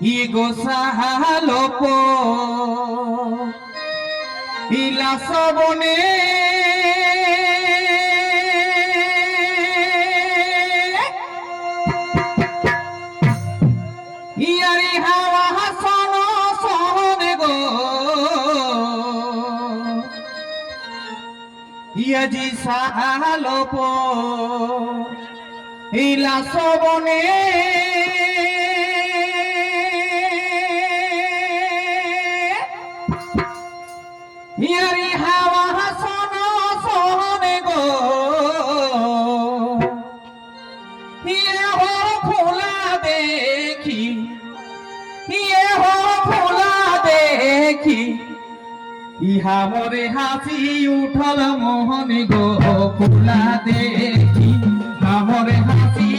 Igo sahalopo Ila sabone Iari hawa hasono Iaji sahalopo Ila sabone ইয়ারি হাওয়া ইহা মরে হাসি উঠল মোহন গো খোলা দেখি আমরে হাসি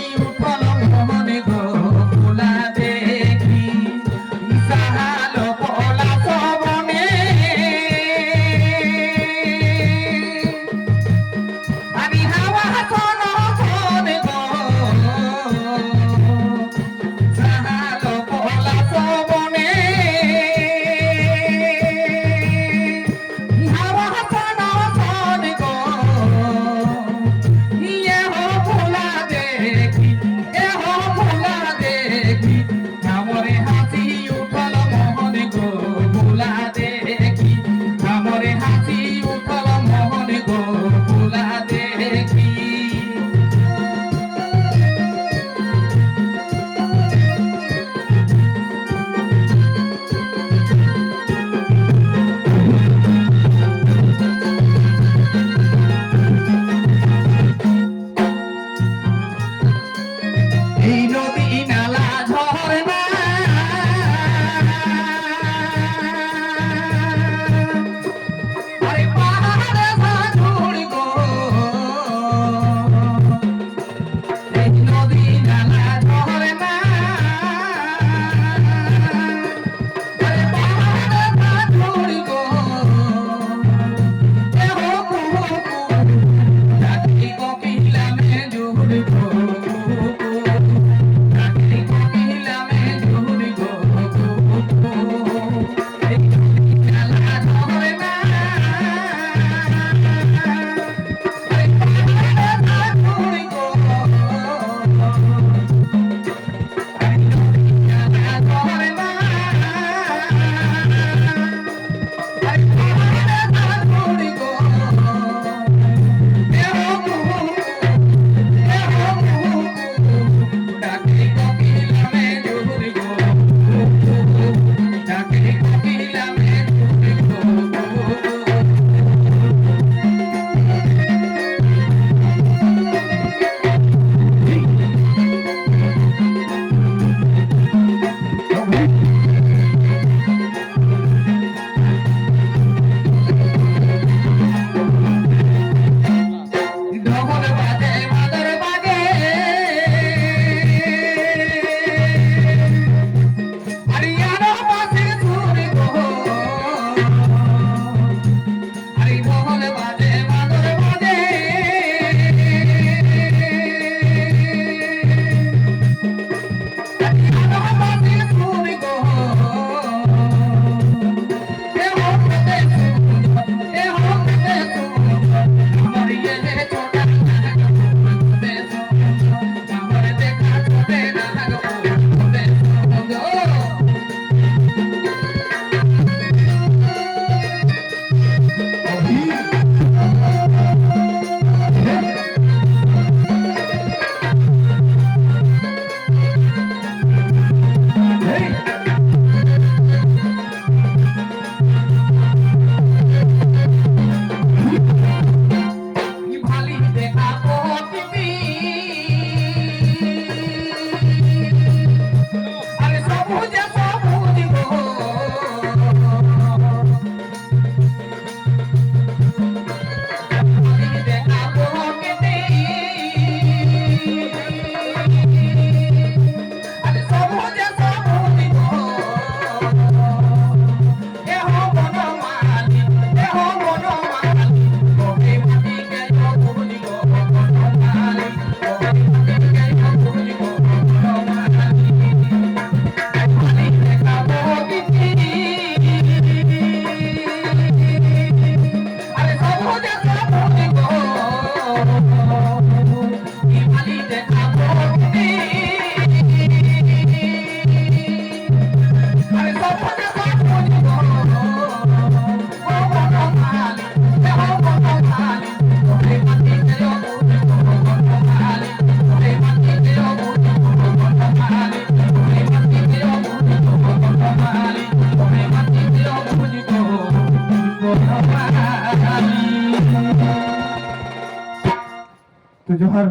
জোহার